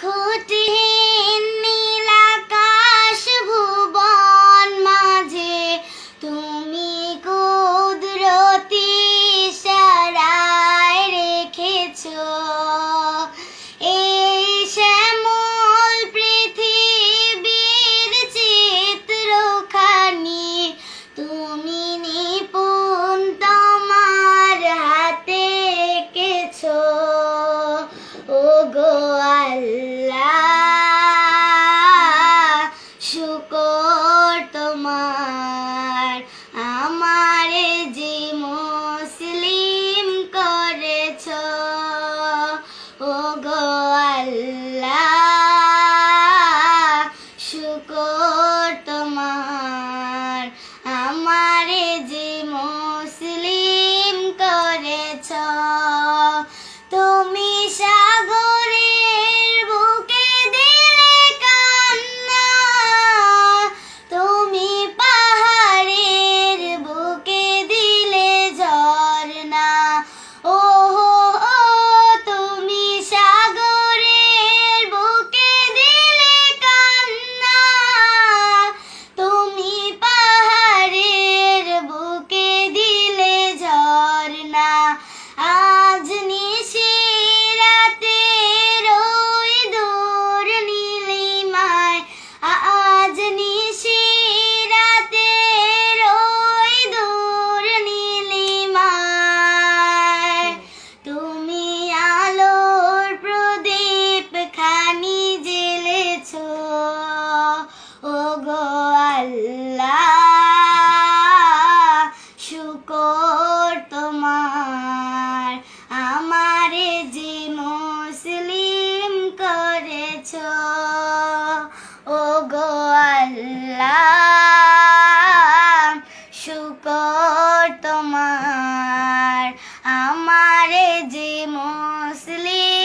could do. 滚。আজ নিশে রাতে নীলিমায়। আজ নিশে রাতে রই তুমি আলোর প্রদীপ খানি জেলেছ ও গো আল্লাহ। আমার আমারে যে মসলি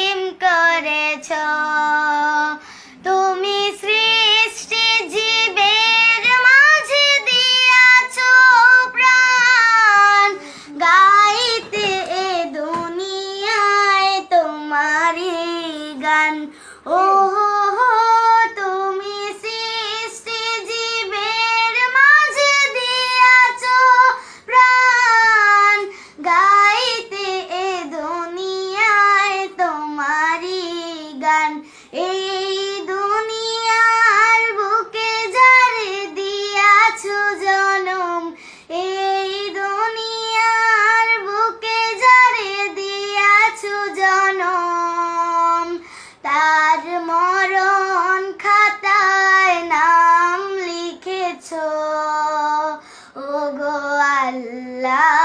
এই দুনিয়ার বুকে যারে দিয়াছো জনম, এই দুনিয়ার বুকে যারে দিয়াছো জনম, তার মরণ খাতায় নাম লিখেছো ও গো আল্লাহ।